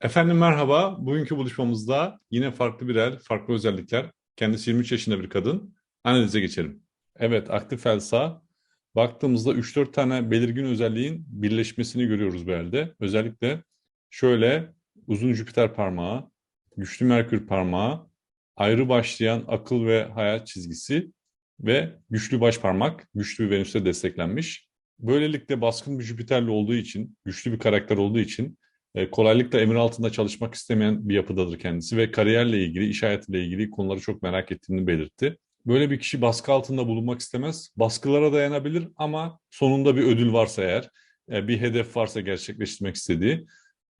Efendim merhaba. Bugünkü buluşmamızda yine farklı bir el, farklı özellikler. Kendisi 23 yaşında bir kadın. Analize geçelim. Evet, aktif elsa. Baktığımızda 3-4 tane belirgin özelliğin birleşmesini görüyoruz bu elde. Özellikle şöyle uzun Jüpiter parmağı, güçlü Merkür parmağı, ayrı başlayan akıl ve hayat çizgisi ve güçlü baş parmak, güçlü bir Venüs'e desteklenmiş. Böylelikle baskın bir Jüpiter'li olduğu için, güçlü bir karakter olduğu için e, kolaylıkla emir altında çalışmak istemeyen bir yapıdadır kendisi ve kariyerle ilgili, iş hayatıyla ilgili konuları çok merak ettiğini belirtti. Böyle bir kişi baskı altında bulunmak istemez. Baskılara dayanabilir ama sonunda bir ödül varsa eğer, e, bir hedef varsa gerçekleştirmek istediği,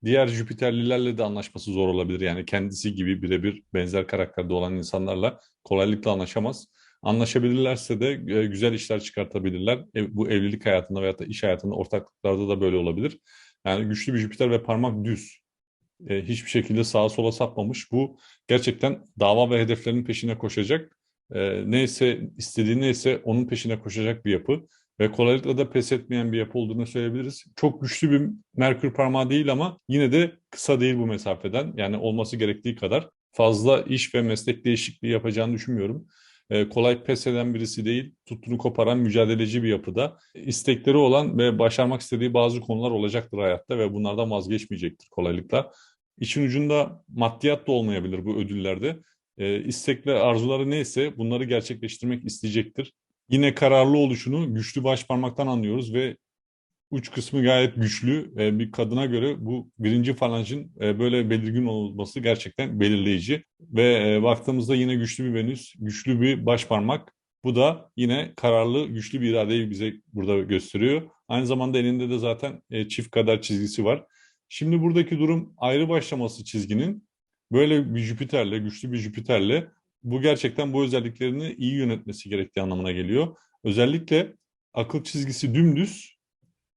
diğer Jüpiterlilerle de anlaşması zor olabilir. Yani kendisi gibi birebir benzer karakterde olan insanlarla kolaylıkla anlaşamaz. Anlaşabilirlerse de e, güzel işler çıkartabilirler. Bu evlilik hayatında veya da iş hayatında ortaklıklarda da böyle olabilir. Yani güçlü bir Jüpiter ve parmak düz. E, hiçbir şekilde sağa sola sapmamış. Bu gerçekten dava ve hedeflerinin peşine koşacak. E, neyse istediği neyse onun peşine koşacak bir yapı. Ve kolaylıkla da pes etmeyen bir yapı olduğunu söyleyebiliriz. Çok güçlü bir Merkür parmağı değil ama yine de kısa değil bu mesafeden. Yani olması gerektiği kadar fazla iş ve meslek değişikliği yapacağını düşünmüyorum e, kolay pes eden birisi değil, tuttuğunu koparan mücadeleci bir yapıda. İstekleri olan ve başarmak istediği bazı konular olacaktır hayatta ve bunlardan vazgeçmeyecektir kolaylıkla. İçin ucunda maddiyat da olmayabilir bu ödüllerde. E, istekler, arzuları neyse bunları gerçekleştirmek isteyecektir. Yine kararlı oluşunu güçlü baş parmaktan anlıyoruz ve uç kısmı gayet güçlü. E, bir kadına göre bu birinci falancın e, böyle belirgin olması gerçekten belirleyici. Ve e, baktığımızda yine güçlü bir Venüs, güçlü bir baş parmak. Bu da yine kararlı, güçlü bir iradeyi bize burada gösteriyor. Aynı zamanda elinde de zaten çift kadar çizgisi var. Şimdi buradaki durum ayrı başlaması çizginin böyle bir Jüpiter'le, güçlü bir Jüpiter'le bu gerçekten bu özelliklerini iyi yönetmesi gerektiği anlamına geliyor. Özellikle akıl çizgisi dümdüz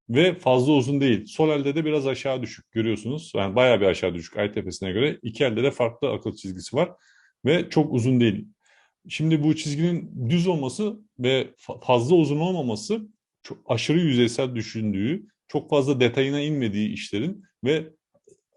ve fazla uzun değil. Sol elde de biraz aşağı düşük görüyorsunuz. Yani bayağı bir aşağı düşük ay tepesine göre. İki elde de farklı akıl çizgisi var ve çok uzun değil. Şimdi bu çizginin düz olması ve fazla uzun olmaması çok aşırı yüzeysel düşündüğü, çok fazla detayına inmediği işlerin ve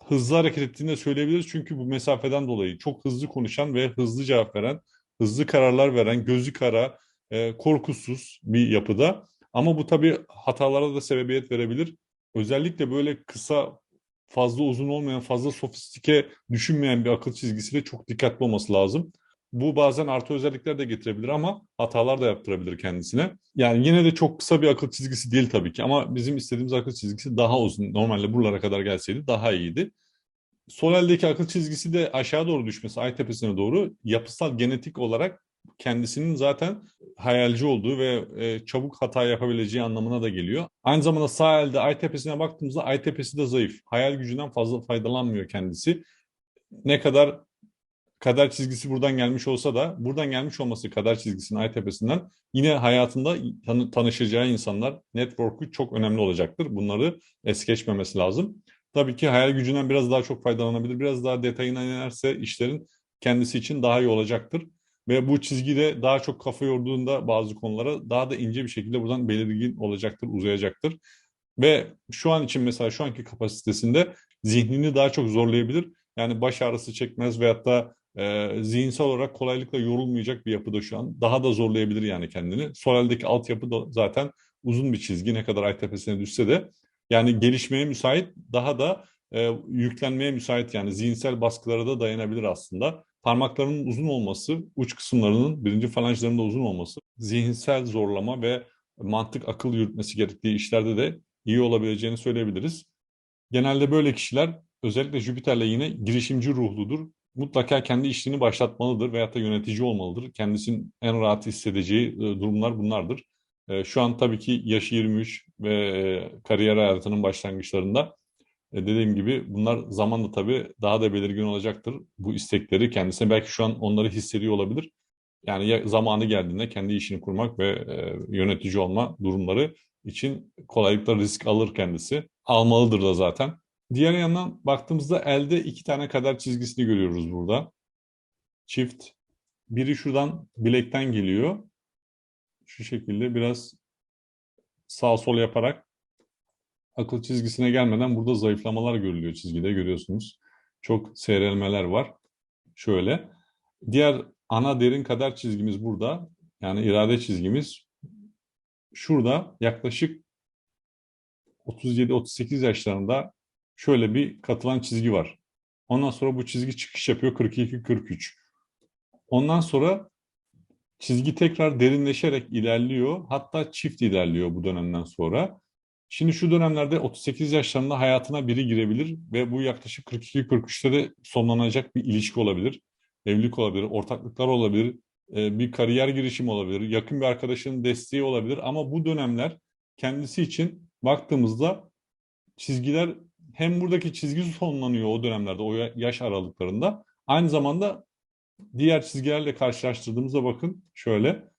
hızlı hareket ettiğini de söyleyebiliriz. Çünkü bu mesafeden dolayı çok hızlı konuşan ve hızlı cevap veren, hızlı kararlar veren, gözü kara, e, korkusuz bir yapıda. Ama bu tabii hatalara da sebebiyet verebilir. Özellikle böyle kısa, fazla uzun olmayan, fazla sofistike düşünmeyen bir akıl çizgisiyle çok dikkatli olması lazım. Bu bazen artı özellikler de getirebilir ama hatalar da yaptırabilir kendisine. Yani yine de çok kısa bir akıl çizgisi değil tabii ki ama bizim istediğimiz akıl çizgisi daha uzun. Normalde buralara kadar gelseydi daha iyiydi. Sol eldeki akıl çizgisi de aşağı doğru düşmesi, ay tepesine doğru yapısal genetik olarak kendisinin zaten hayalci olduğu ve e, çabuk hata yapabileceği anlamına da geliyor. Aynı zamanda sağ elde ay tepesine baktığımızda ay tepesi de zayıf. Hayal gücünden fazla faydalanmıyor kendisi. Ne kadar kader çizgisi buradan gelmiş olsa da buradan gelmiş olması kader çizgisinin ay tepesinden yine hayatında tanı, tanışacağı insanlar network'ü çok önemli olacaktır. Bunları es geçmemesi lazım. Tabii ki hayal gücünden biraz daha çok faydalanabilir. Biraz daha detayına inerse işlerin kendisi için daha iyi olacaktır. Ve bu çizgide daha çok kafa yorduğunda bazı konulara daha da ince bir şekilde buradan belirgin olacaktır, uzayacaktır. Ve şu an için mesela şu anki kapasitesinde zihnini daha çok zorlayabilir. Yani baş ağrısı çekmez veyahut da e, zihinsel olarak kolaylıkla yorulmayacak bir yapıda şu an. Daha da zorlayabilir yani kendini. Sol eldeki altyapı da zaten uzun bir çizgi ne kadar ay tepesine düşse de yani gelişmeye müsait daha da e, yüklenmeye müsait yani zihinsel baskılara da dayanabilir aslında parmaklarının uzun olması, uç kısımlarının birinci falanjlarında uzun olması, zihinsel zorlama ve mantık akıl yürütmesi gerektiği işlerde de iyi olabileceğini söyleyebiliriz. Genelde böyle kişiler özellikle Jüpiter'le yine girişimci ruhludur. Mutlaka kendi işini başlatmalıdır veyahut da yönetici olmalıdır. Kendisinin en rahat hissedeceği e, durumlar bunlardır. E, şu an tabii ki yaşı 23 ve e, kariyer hayatının başlangıçlarında dediğim gibi bunlar zamanla tabii daha da belirgin olacaktır. Bu istekleri kendisine belki şu an onları hissediyor olabilir. Yani ya zamanı geldiğinde kendi işini kurmak ve e, yönetici olma durumları için kolaylıkla risk alır kendisi. Almalıdır da zaten. Diğer yandan baktığımızda elde iki tane kadar çizgisini görüyoruz burada. Çift. Biri şuradan bilekten geliyor. Şu şekilde biraz sağ sol yaparak akıl çizgisine gelmeden burada zayıflamalar görülüyor çizgide görüyorsunuz. çok seyrelmeler var. Şöyle. Diğer ana derin kader çizgimiz burada. Yani irade çizgimiz şurada yaklaşık 37-38 yaşlarında şöyle bir katılan çizgi var. Ondan sonra bu çizgi çıkış yapıyor 42-43. Ondan sonra çizgi tekrar derinleşerek ilerliyor. Hatta çift ilerliyor bu dönemden sonra. Şimdi şu dönemlerde 38 yaşlarında hayatına biri girebilir ve bu yaklaşık 42-43'te de sonlanacak bir ilişki olabilir. Evlilik olabilir, ortaklıklar olabilir, e, bir kariyer girişimi olabilir, yakın bir arkadaşının desteği olabilir. Ama bu dönemler kendisi için baktığımızda çizgiler hem buradaki çizgi sonlanıyor o dönemlerde, o yaş aralıklarında. Aynı zamanda diğer çizgilerle karşılaştırdığımızda bakın şöyle.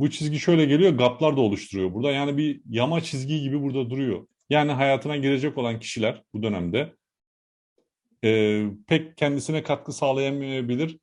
Bu çizgi şöyle geliyor, gaplar da oluşturuyor burada. Yani bir yama çizgi gibi burada duruyor. Yani hayatına girecek olan kişiler bu dönemde e, pek kendisine katkı sağlayamayabilir.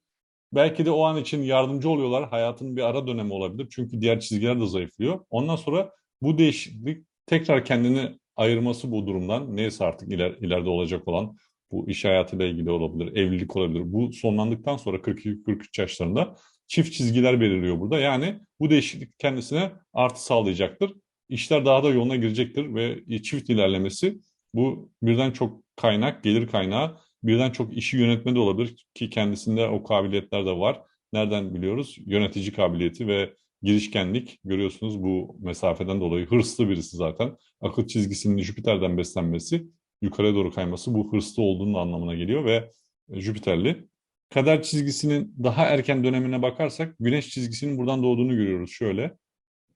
Belki de o an için yardımcı oluyorlar. Hayatın bir ara dönemi olabilir. Çünkü diğer çizgiler de zayıflıyor. Ondan sonra bu değişiklik tekrar kendini ayırması bu durumdan neyse artık iler, ileride olacak olan bu iş hayatıyla ilgili olabilir, evlilik olabilir. Bu sonlandıktan sonra 42-43 yaşlarında çift çizgiler belirliyor burada. Yani bu değişiklik kendisine artı sağlayacaktır. İşler daha da yoluna girecektir ve çift ilerlemesi bu birden çok kaynak, gelir kaynağı, birden çok işi yönetme de olabilir ki kendisinde o kabiliyetler de var. Nereden biliyoruz? Yönetici kabiliyeti ve girişkenlik görüyorsunuz bu mesafeden dolayı hırslı birisi zaten. Akıl çizgisinin Jüpiter'den beslenmesi, yukarı doğru kayması bu hırslı olduğunun anlamına geliyor ve Jüpiterli. Kader çizgisinin daha erken dönemine bakarsak güneş çizgisinin buradan doğduğunu görüyoruz şöyle.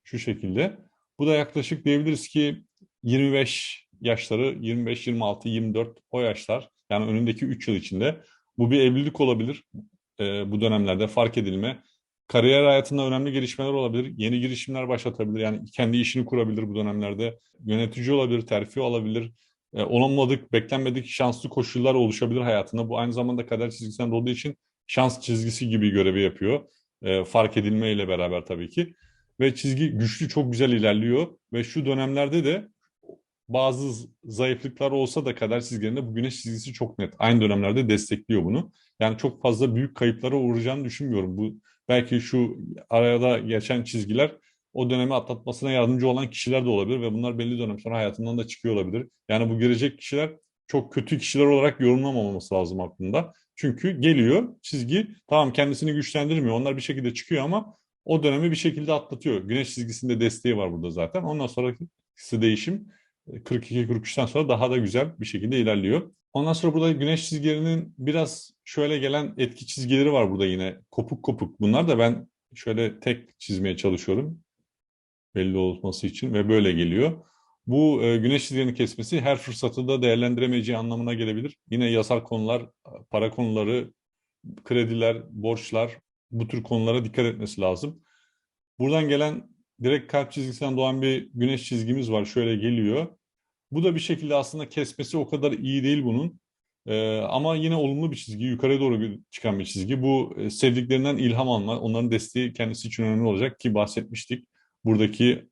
Şu şekilde. Bu da yaklaşık diyebiliriz ki 25 yaşları 25, 26, 24 o yaşlar yani önündeki 3 yıl içinde bu bir evlilik olabilir. E, bu dönemlerde fark edilme kariyer hayatında önemli gelişmeler olabilir. Yeni girişimler başlatabilir. Yani kendi işini kurabilir bu dönemlerde. Yönetici olabilir, terfi alabilir. E, olamadık, beklenmedik şanslı koşullar oluşabilir hayatında. Bu aynı zamanda kader çizgisinden olduğu için şans çizgisi gibi görevi yapıyor. E, fark edilmeyle beraber tabii ki. Ve çizgi güçlü, çok güzel ilerliyor. Ve şu dönemlerde de bazı zayıflıklar olsa da kader çizgilerinde bu güneş çizgisi çok net. Aynı dönemlerde destekliyor bunu. Yani çok fazla büyük kayıplara uğrayacağını düşünmüyorum. Bu belki şu arada geçen çizgiler o dönemi atlatmasına yardımcı olan kişiler de olabilir ve bunlar belli dönem sonra hayatından da çıkıyor olabilir. Yani bu gelecek kişiler çok kötü kişiler olarak yorumlamaması lazım aklında. Çünkü geliyor çizgi tamam kendisini güçlendirmiyor. Onlar bir şekilde çıkıyor ama o dönemi bir şekilde atlatıyor. Güneş çizgisinde desteği var burada zaten. Ondan sonraki değişim 42-43'ten sonra daha da güzel bir şekilde ilerliyor. Ondan sonra burada güneş çizgilerinin biraz şöyle gelen etki çizgileri var burada yine. Kopuk kopuk. Bunlar da ben şöyle tek çizmeye çalışıyorum. Belli olması için ve böyle geliyor. Bu e, güneş çizgilerinin kesmesi her fırsatı da değerlendiremeyeceği anlamına gelebilir. Yine yasal konular, para konuları, krediler, borçlar bu tür konulara dikkat etmesi lazım. Buradan gelen direkt kalp çizgisinden doğan bir güneş çizgimiz var. Şöyle geliyor. Bu da bir şekilde aslında kesmesi o kadar iyi değil bunun. Ee, ama yine olumlu bir çizgi, yukarı doğru çıkan bir çizgi. Bu e, sevdiklerinden ilham alma, onların desteği kendisi için önemli olacak ki bahsetmiştik. Buradaki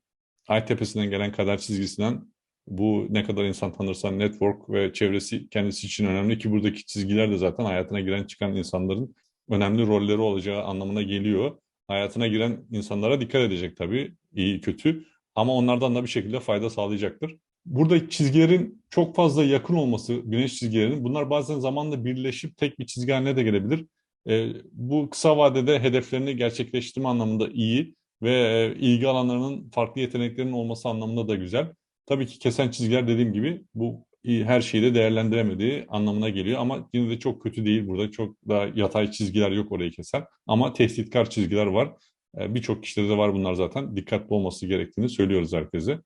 ay tepesinden gelen kader çizgisinden bu ne kadar insan tanırsa network ve çevresi kendisi için önemli ki buradaki çizgiler de zaten hayatına giren çıkan insanların önemli rolleri olacağı anlamına geliyor. Hayatına giren insanlara dikkat edecek tabii iyi kötü ama onlardan da bir şekilde fayda sağlayacaktır. Burada çizgilerin çok fazla yakın olması, güneş çizgilerinin, bunlar bazen zamanla birleşip tek bir çizgi haline de gelebilir. E, bu kısa vadede hedeflerini gerçekleştirme anlamında iyi ve e, ilgi alanlarının farklı yeteneklerinin olması anlamında da güzel. Tabii ki kesen çizgiler dediğim gibi bu her şeyi de değerlendiremediği anlamına geliyor ama yine de çok kötü değil burada. Çok da yatay çizgiler yok orayı kesen ama tehditkar çizgiler var. E, Birçok kişide de var bunlar zaten. Dikkatli olması gerektiğini söylüyoruz herkese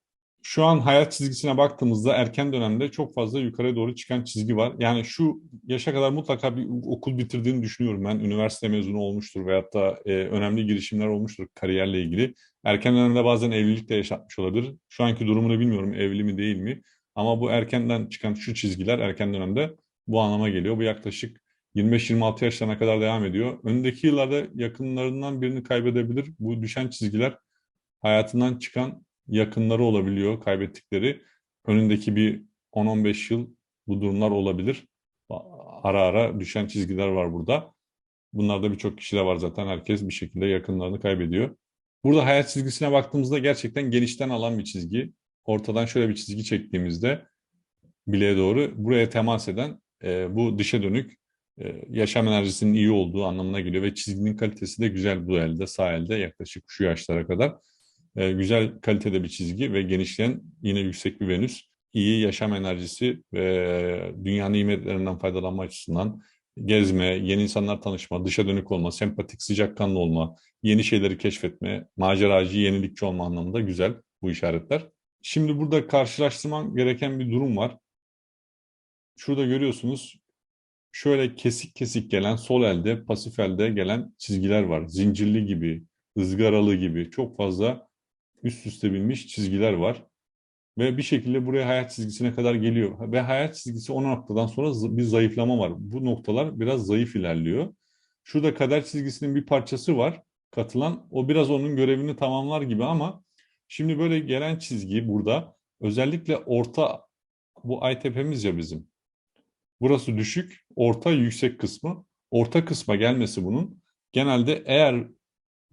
şu an hayat çizgisine baktığımızda erken dönemde çok fazla yukarı doğru çıkan çizgi var. Yani şu yaşa kadar mutlaka bir okul bitirdiğini düşünüyorum ben. Üniversite mezunu olmuştur veyahut da e, önemli girişimler olmuştur kariyerle ilgili. Erken dönemde bazen evlilik de yaşatmış olabilir. Şu anki durumunu bilmiyorum evli mi değil mi. Ama bu erkenden çıkan şu çizgiler erken dönemde bu anlama geliyor. Bu yaklaşık 25-26 yaşlarına kadar devam ediyor. Öndeki yıllarda yakınlarından birini kaybedebilir. Bu düşen çizgiler hayatından çıkan yakınları olabiliyor kaybettikleri. Önündeki bir 10-15 yıl bu durumlar olabilir. ara ara düşen çizgiler var burada. Bunlarda birçok kişi de var zaten. Herkes bir şekilde yakınlarını kaybediyor. Burada hayat çizgisine baktığımızda gerçekten genişten alan bir çizgi. Ortadan şöyle bir çizgi çektiğimizde bileğe doğru buraya temas eden e, bu dışa dönük e, yaşam enerjisinin iyi olduğu anlamına geliyor ve çizginin kalitesi de güzel bu elde, sağ elde yaklaşık şu yaşlara kadar. E, güzel kalitede bir çizgi ve genişleyen yine yüksek bir Venüs. iyi yaşam enerjisi ve dünya nimetlerinden faydalanma açısından gezme, yeni insanlar tanışma, dışa dönük olma, sempatik, sıcakkanlı olma, yeni şeyleri keşfetme, maceracı, yenilikçi olma anlamında güzel bu işaretler. Şimdi burada karşılaştırmam gereken bir durum var. Şurada görüyorsunuz şöyle kesik kesik gelen sol elde, pasif elde gelen çizgiler var. Zincirli gibi, ızgaralı gibi çok fazla üst üste binmiş çizgiler var. Ve bir şekilde buraya hayat çizgisine kadar geliyor. Ve hayat çizgisi o noktadan sonra bir zayıflama var. Bu noktalar biraz zayıf ilerliyor. Şurada kader çizgisinin bir parçası var katılan. O biraz onun görevini tamamlar gibi ama şimdi böyle gelen çizgi burada özellikle orta bu ay tepemiz ya bizim. Burası düşük, orta yüksek kısmı. Orta kısma gelmesi bunun genelde eğer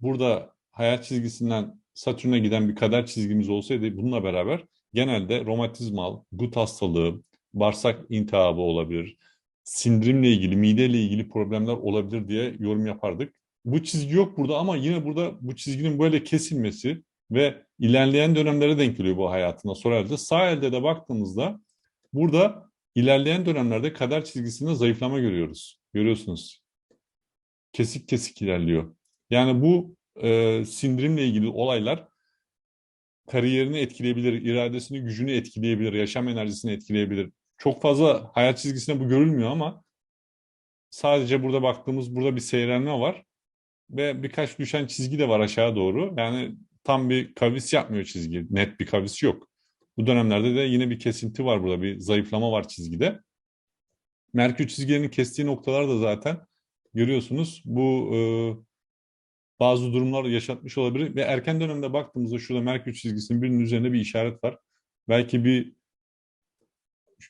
burada hayat çizgisinden Satürn'e giden bir kader çizgimiz olsaydı bununla beraber genelde romatizmal, gut hastalığı, bağırsak intihabı olabilir, sindirimle ilgili, mideyle ilgili problemler olabilir diye yorum yapardık. Bu çizgi yok burada ama yine burada bu çizginin böyle kesilmesi ve ilerleyen dönemlere denk geliyor bu hayatına sol elde. Sağ elde de baktığımızda burada ilerleyen dönemlerde kader çizgisinde zayıflama görüyoruz. Görüyorsunuz. Kesik kesik ilerliyor. Yani bu e, sindirimle ilgili olaylar kariyerini etkileyebilir, iradesini, gücünü etkileyebilir, yaşam enerjisini etkileyebilir. Çok fazla hayat çizgisinde bu görülmüyor ama sadece burada baktığımız burada bir seyrelme var ve birkaç düşen çizgi de var aşağı doğru. Yani tam bir kavis yapmıyor çizgi. Net bir kavis yok. Bu dönemlerde de yine bir kesinti var burada. Bir zayıflama var çizgide. Merkür çizgilerinin kestiği noktalar da zaten görüyorsunuz. Bu e, bazı durumlar yaşatmış olabilir ve erken dönemde baktığımızda şurada Merkür çizgisinin birinin üzerinde bir işaret var. Belki bir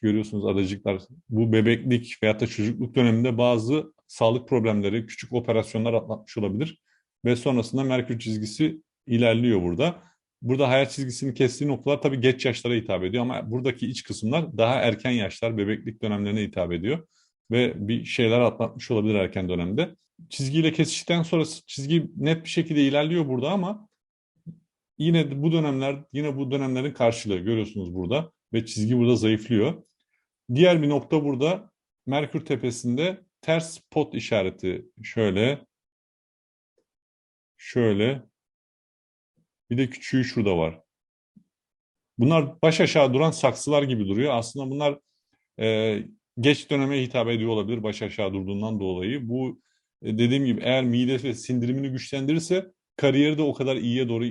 görüyorsunuz adacıklar bu bebeklik veyahut da çocukluk döneminde bazı sağlık problemleri, küçük operasyonlar atlatmış olabilir ve sonrasında Merkür çizgisi ilerliyor burada. Burada hayat çizgisini kestiği noktalar tabii geç yaşlara hitap ediyor ama buradaki iç kısımlar daha erken yaşlar, bebeklik dönemlerine hitap ediyor ve bir şeyler atlatmış olabilir erken dönemde çizgiyle kesiştikten sonra çizgi net bir şekilde ilerliyor burada ama yine bu dönemler yine bu dönemlerin karşılığı görüyorsunuz burada ve çizgi burada zayıflıyor. Diğer bir nokta burada Merkür tepesinde ters pot işareti şöyle şöyle bir de küçüğü şurada var. Bunlar baş aşağı duran saksılar gibi duruyor. Aslında bunlar e, geç döneme hitap ediyor olabilir baş aşağı durduğundan dolayı. Bu dediğim gibi eğer mide ve sindirimini güçlendirirse kariyeri de o kadar iyiye doğru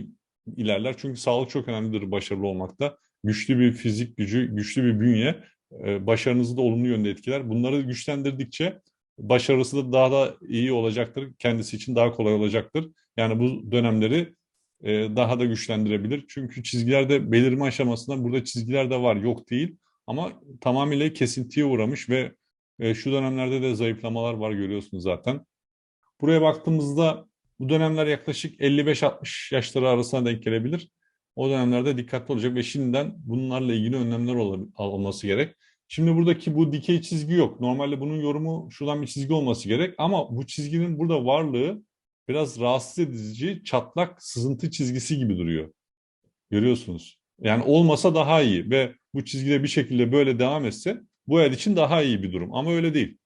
ilerler. Çünkü sağlık çok önemlidir başarılı olmakta. Güçlü bir fizik gücü, güçlü bir bünye e, başarınızı da olumlu yönde etkiler. Bunları güçlendirdikçe başarısı da daha da iyi olacaktır. Kendisi için daha kolay olacaktır. Yani bu dönemleri e, daha da güçlendirebilir. Çünkü çizgilerde belirme aşamasında burada çizgiler de var, yok değil. Ama tamamıyla kesintiye uğramış ve şu dönemlerde de zayıflamalar var görüyorsunuz zaten. Buraya baktığımızda bu dönemler yaklaşık 55-60 yaşları arasına denk gelebilir. O dönemlerde dikkatli olacak ve şimdiden bunlarla ilgili önlemler alınması gerek. Şimdi buradaki bu dikey çizgi yok. Normalde bunun yorumu şuradan bir çizgi olması gerek ama bu çizginin burada varlığı biraz rahatsız edici, çatlak sızıntı çizgisi gibi duruyor. Görüyorsunuz. Yani olmasa daha iyi ve bu çizgide bir şekilde böyle devam etse bu el için daha iyi bir durum ama öyle değil.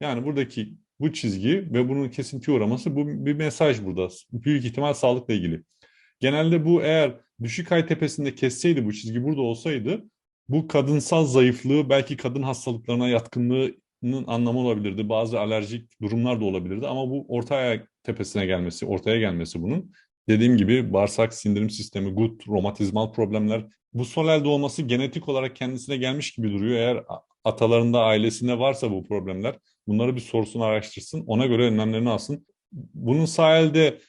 Yani buradaki bu çizgi ve bunun kesinti uğraması bu bir mesaj burada. Büyük ihtimal sağlıkla ilgili. Genelde bu eğer düşük ay tepesinde kesseydi bu çizgi burada olsaydı bu kadınsal zayıflığı belki kadın hastalıklarına yatkınlığının anlamı olabilirdi. Bazı alerjik durumlar da olabilirdi ama bu orta ayak tepesine gelmesi, ortaya gelmesi bunun dediğim gibi bağırsak sindirim sistemi, gut, romatizmal problemler bu sol elde olması genetik olarak kendisine gelmiş gibi duruyor. Eğer atalarında, ailesinde varsa bu problemler bunları bir sorsun, araştırsın. Ona göre önlemlerini alsın. Bunun sağ elde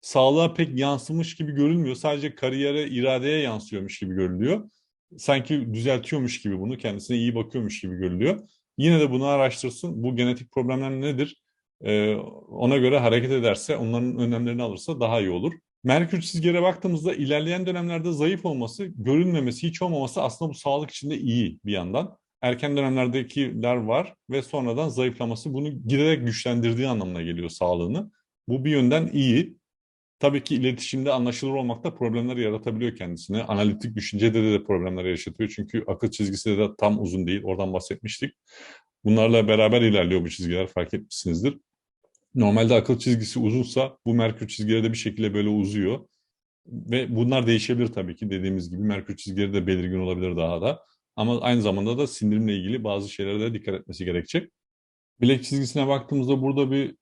sağlığa pek yansımış gibi görülmüyor. Sadece kariyere, iradeye yansıyormuş gibi görülüyor. Sanki düzeltiyormuş gibi bunu, kendisine iyi bakıyormuş gibi görülüyor. Yine de bunu araştırsın. Bu genetik problemler nedir? Ee, ona göre hareket ederse, onların önlemlerini alırsa daha iyi olur. Merkür çizgilere baktığımızda ilerleyen dönemlerde zayıf olması, görünmemesi, hiç olmaması aslında bu sağlık için de iyi bir yandan. Erken dönemlerdekiler var ve sonradan zayıflaması bunu giderek güçlendirdiği anlamına geliyor sağlığını. Bu bir yönden iyi. Tabii ki iletişimde anlaşılır olmakta problemler yaratabiliyor kendisine. Analitik düşüncede de, de problemler yaşatıyor. Çünkü akıl çizgisi de tam uzun değil. Oradan bahsetmiştik. Bunlarla beraber ilerliyor bu çizgiler fark etmişsinizdir. Normalde akıl çizgisi uzunsa bu Merkür çizgileri de bir şekilde böyle uzuyor. Ve bunlar değişebilir tabii ki dediğimiz gibi. Merkür çizgileri de belirgin olabilir daha da. Ama aynı zamanda da sindirimle ilgili bazı şeylere de dikkat etmesi gerekecek. Bilek çizgisine baktığımızda burada bir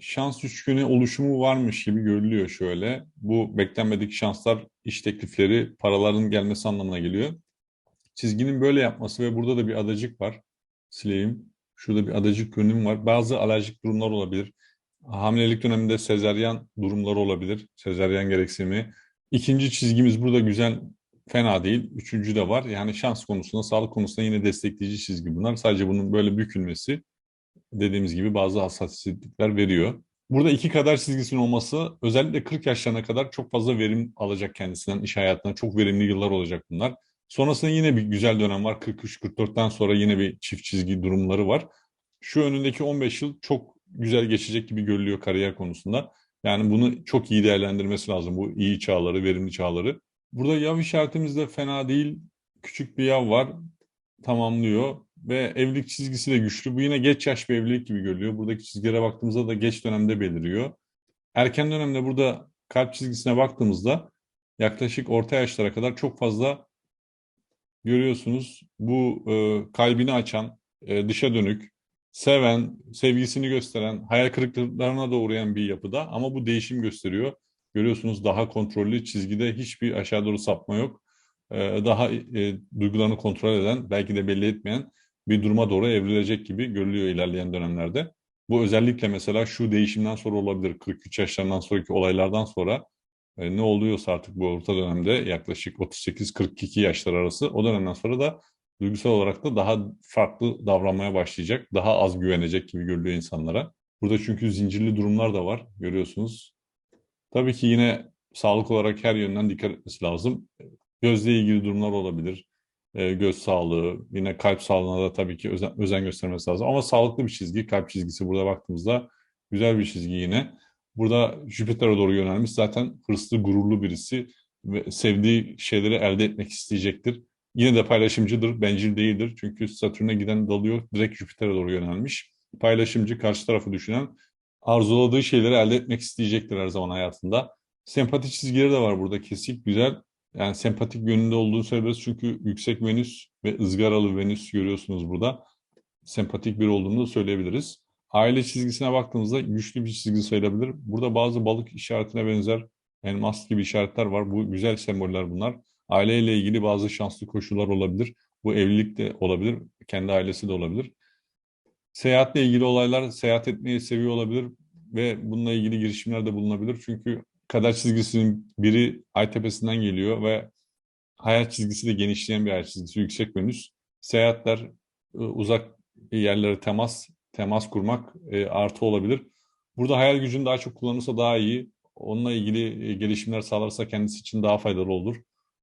şans üçgeni oluşumu varmış gibi görülüyor şöyle. Bu beklenmedik şanslar, iş teklifleri, paraların gelmesi anlamına geliyor. Çizginin böyle yapması ve burada da bir adacık var. Sileyim. Şurada bir adacık görünüm var. Bazı alerjik durumlar olabilir. Hamilelik döneminde sezaryen durumları olabilir. Sezaryen gereksinimi. İkinci çizgimiz burada güzel, fena değil. Üçüncü de var. Yani şans konusunda, sağlık konusunda yine destekleyici çizgi bunlar. Sadece bunun böyle bükülmesi dediğimiz gibi bazı hassasiyetlikler veriyor. Burada iki kadar çizgisinin olması özellikle 40 yaşlarına kadar çok fazla verim alacak kendisinden iş hayatına. Çok verimli yıllar olacak bunlar. Sonrasında yine bir güzel dönem var. 43-44'ten sonra yine bir çift çizgi durumları var. Şu önündeki 15 yıl çok güzel geçecek gibi görülüyor kariyer konusunda. Yani bunu çok iyi değerlendirmesi lazım bu iyi çağları, verimli çağları. Burada yav işaretimiz de fena değil. Küçük bir yav var. Tamamlıyor ve evlilik çizgisi de güçlü. Bu yine geç yaş bir evlilik gibi görülüyor. Buradaki çizgilere baktığımızda da geç dönemde beliriyor. Erken dönemde burada kalp çizgisine baktığımızda yaklaşık orta yaşlara kadar çok fazla görüyorsunuz. Bu e, kalbini açan, e, dışa dönük, seven, sevgisini gösteren, hayal kırıklıklarına da uğrayan bir yapıda ama bu değişim gösteriyor. Görüyorsunuz daha kontrollü çizgide hiçbir aşağı doğru sapma yok. E, daha e, duygularını kontrol eden, belki de belli etmeyen bir duruma doğru evrilecek gibi görülüyor ilerleyen dönemlerde. Bu özellikle mesela şu değişimden sonra olabilir. 43 yaşlarından sonraki olaylardan sonra e, ne oluyorsa artık bu orta dönemde yaklaşık 38-42 yaşlar arası o dönemden sonra da duygusal olarak da daha farklı davranmaya başlayacak. Daha az güvenecek gibi görülüyor insanlara. Burada çünkü zincirli durumlar da var görüyorsunuz. Tabii ki yine sağlık olarak her yönden dikkat etmesi lazım. Gözle ilgili durumlar olabilir e, göz sağlığı, yine kalp sağlığına da tabii ki özen, özen göstermesi lazım. Ama sağlıklı bir çizgi, kalp çizgisi burada baktığımızda güzel bir çizgi yine. Burada Jüpiter'e doğru yönelmiş zaten hırslı, gururlu birisi ve sevdiği şeyleri elde etmek isteyecektir. Yine de paylaşımcıdır, bencil değildir. Çünkü Satürn'e giden dalıyor, direkt Jüpiter'e doğru yönelmiş. Paylaşımcı, karşı tarafı düşünen, arzuladığı şeyleri elde etmek isteyecektir her zaman hayatında. Sempati çizgileri de var burada kesik, güzel. Yani sempatik yönünde olduğunu söyleyebiliriz çünkü yüksek Venüs ve ızgaralı Venüs görüyorsunuz burada. Sempatik bir olduğunu da söyleyebiliriz. Aile çizgisine baktığımızda güçlü bir çizgi sayılabilir. Burada bazı balık işaretine benzer elmas gibi işaretler var. Bu güzel semboller bunlar. Aileyle ilgili bazı şanslı koşullar olabilir. Bu evlilik de olabilir, kendi ailesi de olabilir. Seyahatle ilgili olaylar, seyahat etmeyi seviyor olabilir ve bununla ilgili girişimlerde bulunabilir. Çünkü kader çizgisinin biri ay tepesinden geliyor ve hayat çizgisi de genişleyen bir hayat çizgisi, yüksek Venüs. Seyahatler, ıı, uzak yerlere temas, temas kurmak e, artı olabilir. Burada hayal gücünü daha çok kullanırsa daha iyi. Onunla ilgili e, gelişimler sağlarsa kendisi için daha faydalı olur.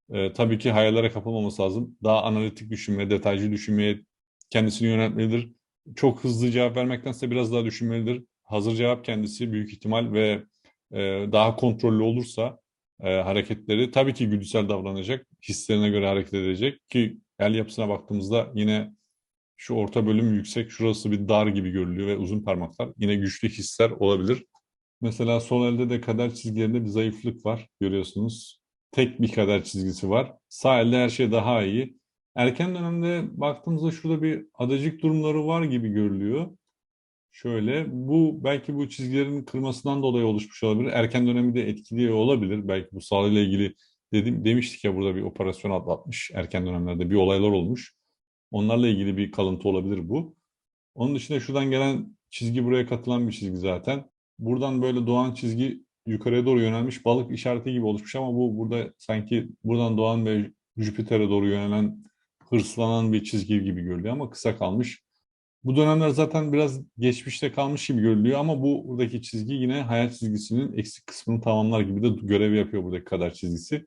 E, tabii ki hayallere kapılmaması lazım. Daha analitik düşünmeye, detaycı düşünmeye kendisini yöneltmelidir. Çok hızlı cevap vermektense biraz daha düşünmelidir. Hazır cevap kendisi büyük ihtimal ve e, daha kontrollü olursa e, hareketleri tabii ki güdüsel davranacak, hislerine göre hareket edecek ki el yapısına baktığımızda yine şu orta bölüm yüksek, şurası bir dar gibi görülüyor ve uzun parmaklar. Yine güçlü hisler olabilir. Mesela sol elde de kader çizgilerinde bir zayıflık var görüyorsunuz. Tek bir kader çizgisi var. Sağ elde her şey daha iyi. Erken dönemde baktığımızda şurada bir adacık durumları var gibi görülüyor. Şöyle, bu belki bu çizgilerin kırmasından dolayı oluşmuş olabilir. Erken dönemi de etkiliyor olabilir. Belki bu sağlığıyla ilgili dedim demiştik ya burada bir operasyon atlatmış. Erken dönemlerde bir olaylar olmuş. Onlarla ilgili bir kalıntı olabilir bu. Onun dışında şuradan gelen çizgi buraya katılan bir çizgi zaten. Buradan böyle doğan çizgi yukarıya doğru yönelmiş balık işareti gibi oluşmuş ama bu burada sanki buradan doğan ve Jüpiter'e doğru yönelen hırslanan bir çizgi gibi görülüyor ama kısa kalmış. Bu dönemler zaten biraz geçmişte kalmış gibi görülüyor ama bu buradaki çizgi yine hayal çizgisinin eksik kısmını tamamlar gibi de görev yapıyor buradaki kader çizgisi.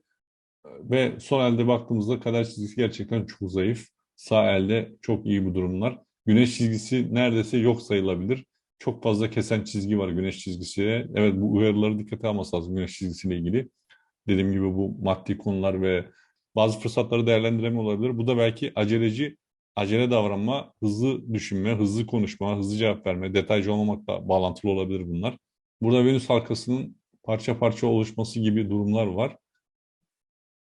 Ve sol elde baktığımızda kader çizgisi gerçekten çok zayıf. Sağ elde çok iyi bu durumlar. Güneş çizgisi neredeyse yok sayılabilir. Çok fazla kesen çizgi var güneş çizgisiye. Evet bu uyarıları dikkate alması lazım güneş çizgisiyle ilgili. Dediğim gibi bu maddi konular ve bazı fırsatları değerlendiremiyor olabilir. Bu da belki aceleci, acele davranma, hızlı düşünme, hızlı konuşma, hızlı cevap verme, detaycı olmamakla bağlantılı olabilir bunlar. Burada Venüs halkasının parça parça oluşması gibi durumlar var.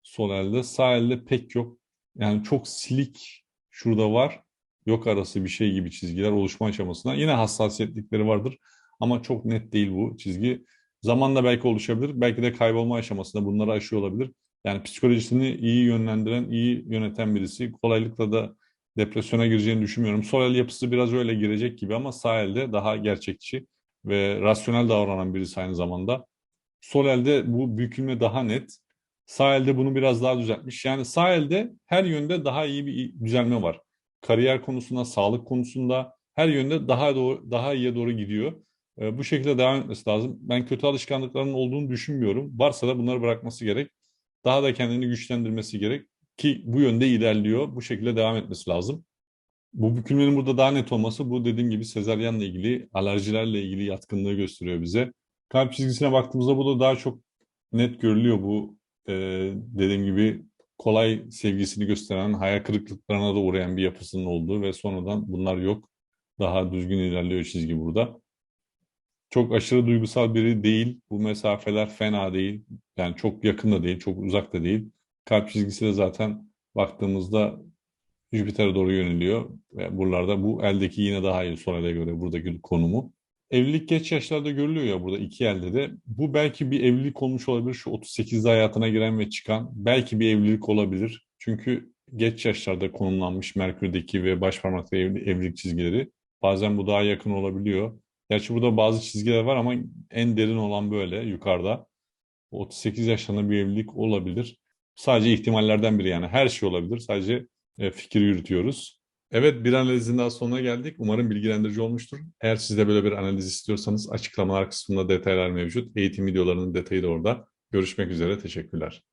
Sol elde. Sağ elde pek yok. Yani çok silik şurada var. Yok arası bir şey gibi çizgiler oluşma aşamasında. Yine hassasiyetlikleri vardır. Ama çok net değil bu çizgi. Zamanla belki oluşabilir. Belki de kaybolma aşamasında bunları aşıyor olabilir. Yani psikolojisini iyi yönlendiren, iyi yöneten birisi. Kolaylıkla da depresyona gireceğini düşünmüyorum. Sol el yapısı biraz öyle girecek gibi ama sağ elde daha gerçekçi ve rasyonel davranan birisi aynı zamanda. Sol elde bu bükülme daha net. Sağ elde bunu biraz daha düzeltmiş. Yani sağ elde her yönde daha iyi bir düzelme var. Kariyer konusunda, sağlık konusunda her yönde daha doğru, daha iyiye doğru gidiyor. E, bu şekilde devam etmesi lazım. Ben kötü alışkanlıklarının olduğunu düşünmüyorum. Varsa da bunları bırakması gerek. Daha da kendini güçlendirmesi gerek ki bu yönde ilerliyor. Bu şekilde devam etmesi lazım. Bu bükülmenin burada daha net olması bu dediğim gibi sezaryenle ilgili, alerjilerle ilgili yatkınlığı gösteriyor bize. Kalp çizgisine baktığımızda bu da daha çok net görülüyor bu e, dediğim gibi kolay sevgisini gösteren, hayal kırıklıklarına da uğrayan bir yapısının olduğu ve sonradan bunlar yok. Daha düzgün ilerliyor çizgi burada. Çok aşırı duygusal biri değil. Bu mesafeler fena değil. Yani çok yakın da değil, çok uzak da değil. Kalp çizgisi de zaten baktığımızda Jüpiter'e doğru yöneliyor. Ve buralarda bu eldeki yine daha iyi Sorel'e göre buradaki konumu. Evlilik geç yaşlarda görülüyor ya burada iki elde de. Bu belki bir evlilik olmuş olabilir. Şu 38'de hayatına giren ve çıkan belki bir evlilik olabilir. Çünkü geç yaşlarda konumlanmış Merkür'deki ve baş parmakta evlilik çizgileri. Bazen bu daha yakın olabiliyor. Gerçi burada bazı çizgiler var ama en derin olan böyle yukarıda. 38 yaşlarında bir evlilik olabilir. Sadece ihtimallerden biri yani her şey olabilir. Sadece e, fikir yürütüyoruz. Evet bir analizin daha sonuna geldik. Umarım bilgilendirici olmuştur. Eğer siz de böyle bir analiz istiyorsanız açıklamalar kısmında detaylar mevcut. Eğitim videolarının detayı da orada. Görüşmek üzere. Teşekkürler.